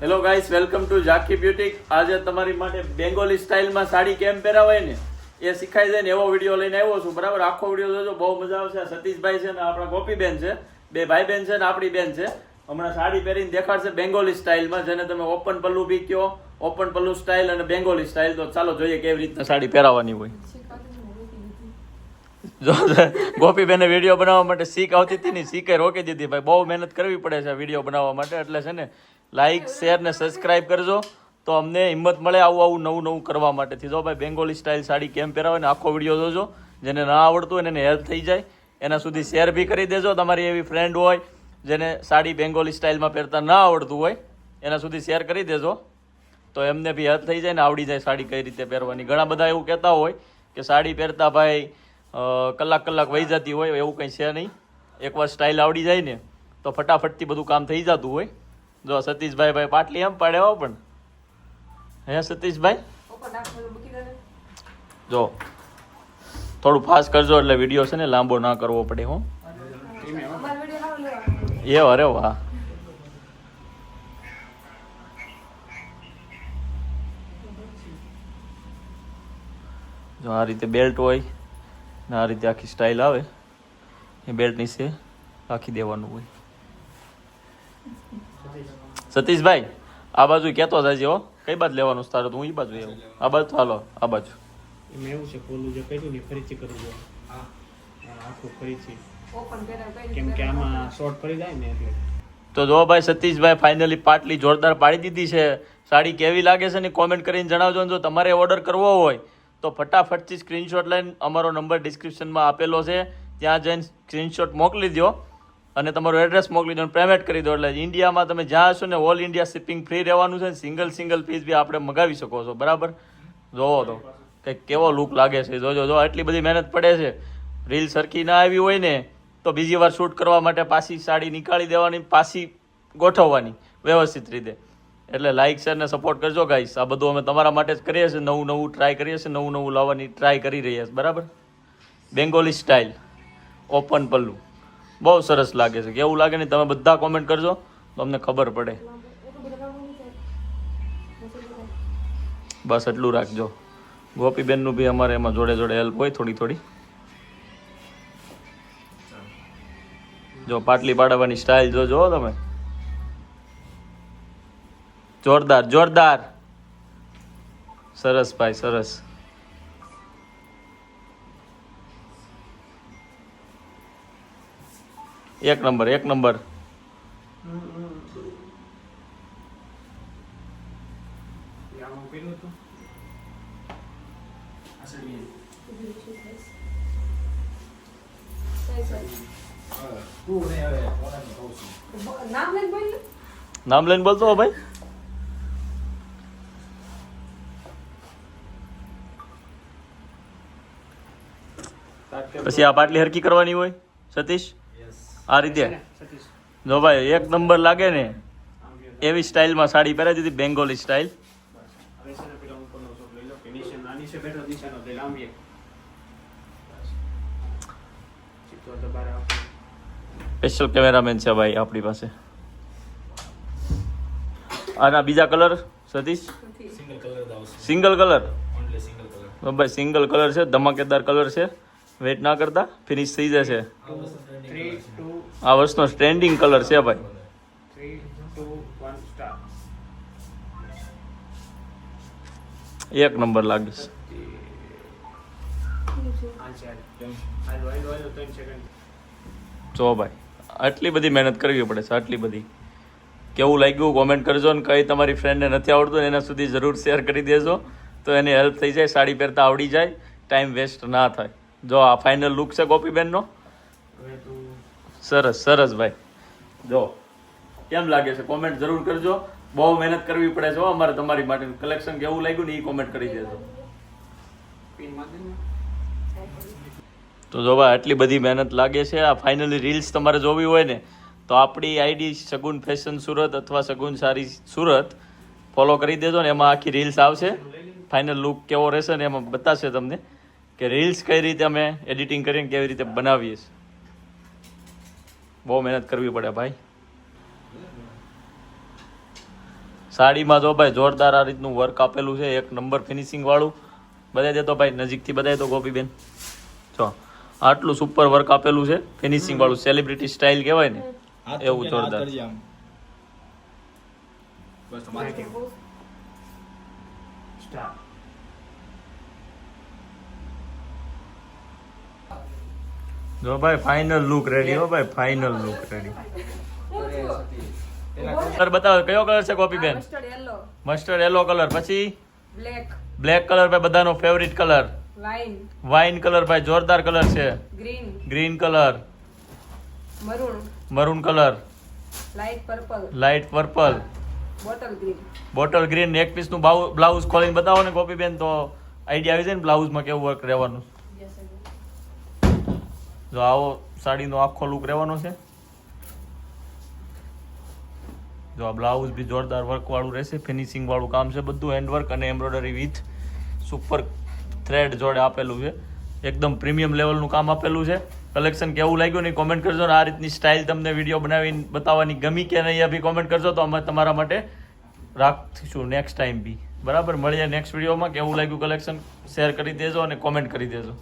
Hello guys welcome to Zaki beauty આજે તમારી માટે બેંગોલી સ્ટાઇલમાં સાડી કેમ પહેરાવાય ને? એ શીખાઈ જાય ને એવો વીડિયો લઈને આવ્યો છું, બરાબર? આખો વીડિયો જોજો, બહુ મજા આવશે. સતીશભાઈ છે ને, આપણા ગોપીબેન છે. બે ભાઈ બેન છે ને, આપણી બેન છે. હમણાં સાડી પહેરીને દેખાડશે બેંગોલી સ્ટાઇલમાં જેને તમે ઓપન પલ્લુ બી કયો ઓપન પલ્લુ સ્ટાઇલ અને બેંગોલી સ્ટાઇલ તો ચાલો જોઈએ કેવી રીતના સાડી પહેરાવાની હોય. જો, ગોપીબેને વીડિયો બનાવવા માટે શીખ આવતી હતી ને, શીખે રોકી દીધી. ભાઈ, બહુ મહેનત કરવી પડે છે વીડિયો બનાવવા માટે. એટલે છે ને લાઈક શેર ને સબસ્ક્રાઇબ કરજો. તો અમને હિંમત મળે આવું આવું નવું નવું કરવા માટેથી. જો ભાઈ બેંગોલી સ્ટાઇલ સાડી કેમ પહેરાવે ને આખો વીડિયો જોજો. જેને ના આવડતું હોય એને હેલ્પ થઈ જાય. એના સુધી શેર બી કરી દેજો. તમારી એવી ફ્રેન્ડ હોય જેને સાડી બેંગોલી સ્ટાઇલમાં પહેરતા ના આવડતું હોય, એના સુધી શેર કરી દેજો. તો એમને બી હેલ્પ થઈ જાય ને આવડી જાય સાડી કઈ રીતે પહેરવાની. ઘણા બધા એવું કહેતા હોય કે સાડી પહેરતા ભાઈ કલાક કલાક વહી જતી હોય, એવું કંઈ છે નહીં. એકવાર સ્ટાઇલ આવડી જાય ને, તો ફટાફટથી બધું કામ થઈ જતું હોય. જો સતીશભાઈ ભાઈ પાટલી એમ પાડે હો પણ. હે સતીશભાઈ? જો, થોડું ફાસ્ટ કરજો એટલે વીડિયો છે ને લાંબો ના કરવો પડે હો. એ અરે વાહ. જો આ રીતે બેલ્ટ હોય ને આ રીતે આખી સ્ટાઇલ આવે, એ બેલ્ટ નીચે રાખી દેવાનું હોય. સતીશભાઈ આ બાજુ કહેતો જાય હો. કઈ બાજુ લેવાનું તારે? હું એ બાજુ એવું આ બાજુ હાલો આ બાજુ. એમાં એવું છે ખોલું જે કર્યું ને ફરીથી કરવું જોઈએ આખું ફરીથી. કેમ કે આમાં શોર્ટ પડી જાય ને એટલે. તો જો ભાઈ સતીશભાઈ ફાઇનલી પાટલી જોરદાર પાડી દીધી છે. સાડી કેવી લાગે છે ને કોમેન્ટ કરીને જણાવજો ને જો તમારે ઓર્ડર કરવો હોય તો ફટાફટથી સ્ક્રીનશોટ લઈને અમારો નંબર ડિસ્ક્રિપ્શનમાં આપેલો છે. ત્યાં જઈને સ્ક્રીનશોટ મોકલી દો અને તમારું એડ્રેસ મોકલી દો પેમેન્ટ કરી દો. એટલે ઇન્ડિયામાં તમે જ્યાં હશો ને ઓલ ઇન્ડિયા શિપિંગ ફ્રી રહેવાનું છે. સિંગલ સિંગલ પીસ બી આપણે મગાવી શકો છો. બરાબર? જોવો તો, કંઈક કેવો લુક લાગે છે. જોજો, જો, આટલી બધી મહેનત પડે છે. રીલ સરખી ના આવી હોય ને, તો બીજી વાર શૂટ કરવા માટે પાછી સાડી નીકાળી દેવાની, પાછી ગોઠવવાની, વ્યવસ્થિત રીતે. એટલે લાઇક શેર ને સપોર્ટ કરજો ગાઈસ આ બધું અમે તમારા માટે જ કરીએ છીએ. નવું નવું ટ્રાય કરીએ છીએ. નવું નવું લાવવાની ટ્રાય કરી રહ્યા છીએ. બરાબર? બેંગોલી સ્ટાઇલ ઓપન પલ્લુ બહુ સરસ લાગે છે. કેવું લાગે ને તમે બધા કોમેન્ટ કરજો. તો અમને ખબર પડે. બસ એટલું રાખજો. ગોપીબેનનું બી અમારે એમાં જોડે જોડે હેલ્પ હોય થોડી થોડી. જો પાટલી પાડવાની સ્ટાઇલ જોજો હો તમે. જોરદાર જોરદાર. સરસ ભાઈ, સરસ. એક નંબર એક નંબર. નામ લઈને બોલતો ભાઈ. પછી આ પાટલી હરકી કરવાની હોય, સતીશ? આ રીતે. જો ભાઈ એક નંબર લાગે ને એવી સ્ટાઇલમાં સાડી પહેરાવી દીધી બેંગોલી સ્ટાઇલ. હવે છે ને પેલા ઉપરનો શોટ લઈ લો કે નીચે નાની છે બેઠો નીચેનો લઈ લાંબી એક. ચિત્તો તો બાર આપો સ્પેશિયલ કેમેરામેન છે ભાઈ આપણી પાસે. આના બીજા કલર સતીશ? સિંગલ કલર જ આવશે. Single colour only single colour ભાઈ સિંગલ કલર છે ધમાકેદાર કલર છે. વેટ ના કરતા? ફિનિશ થઈ જશે. આ વર્ષનો સ્ટ્રેન્ડિંગ કલર છે ભાઈ. એક નંબર લાગે છે. જો ભાઈ આટલી બધી મહેનત કરવી પડે છે આટલી બધી. કેવું લાગ્યું? કોમેન્ટ કરજો ને કઈ તમારી ફ્રેન્ડને નથી આવડતું એના સુધી જરૂર શેર કરી દેજો. તો એને હેલ્પ થઈ જાય સાડી પહેરતા આવડી જાય. ટાઈમ વેસ્ટ ના થાય. જો આ ફાઇનલ લુક છે ગોપીબેનનો? સરસ સરસ ભાઈ. જો, કેમ લાગે છે? કોમેન્ટ જરૂર કરજો. બહુ મહેનત કરવી પડે છે અમારે તમારી માટે. કલેક્શન કેવું લાગ્યું ને એ કોમેન્ટ કરી દેજો. તો જો ભાઈ, આટલી બધી મહેનત લાગે છે. આ ફાઇનલી રીલ્સ તમારે જોવી હોય ને, તો આપણી આઈડી સગુન ફેશન સુરત અથવા સગુન સારી સુરત ફોલો કરી દેજો ને, એમાં આખી રીલ્સ આવશે. ફાઇનલ લુક કેવો રહેશે ને, એમાં બતાવશે તમને. કે રીલ્સ કઈ રીતે અમે એડિટિંગ કરીને કેવી રીતે બનાવીએ છીએ? બહુ મહેનત કરવી પડે ભાઈ. સાડીમાં જો ભાઈ જોરદાર આ રીતનું વર્ક આપેલું છે એક નંબર ફિનિશિંગ વાળું. બધાય દેતો ભાઈ નજીકથી બધાય તો ગોપીબેન. જો આટલું સુપર વર્ક આપેલું છે ફિનિશિંગ વાળું સેલિબ્રિટી સ્ટાઇલ કહેવાય ને એવું જોરદાર. બસ તમારે સ્ટાર જો ભાઈ ફાઇનલ લુક રેડી હો ભાઈ ફાઇનલ લુક રેડી કલર બતાવો કયો કલર છે કોપી બેન? મસ્ટર્ડ યલો કલર પછી? બ્લેક બ્લેક કલર ભાઈ બધાનો favourite colour wine wine colour ભાઈ જોરદાર કલર છે. Green green colour maroon maroon colour light purple light purple bottle green bottle green એક પીસનું બ્લાઉઝ ખોલીને બતાવો ને કોપી બેન તો આઈડિયા આવી જાય ને બ્લાઉઝમાં કેવું વર્ક રહેવાનું. જો આવો સાડીનો આખો લુક રહેવાનો છે. જો આ બ્લાઉઝ બી જોરદાર વર્કવાળું રહેશે ફિનિશિંગવાળું કામ છે બધું હેન્ડવર્ક અને એમ્બ્રોઇડરી વિથ સુપર થ્રેડ જોડે આપેલું છે. એકદમ પ્રીમિયમ લેવલનું કામ આપેલું છે. કલેક્શન કેવું લાગ્યું નહીં કોમેન્ટ કરજો ને આ રીતની સ્ટાઇલ તમને વીડિયો બનાવીને બતાવવાની ગમી કે નહીં બી કોમેન્ટ કરજો તો અમે તમારા માટે રાખીશું નેક્સ્ટ ટાઈમ બી. બરાબર? મળીએ નેક્સ્ટ વિડીયોમાં કેવું લાગ્યું કલેક્શન શેર કરી દેજો અને કોમેન્ટ કરી દેજો.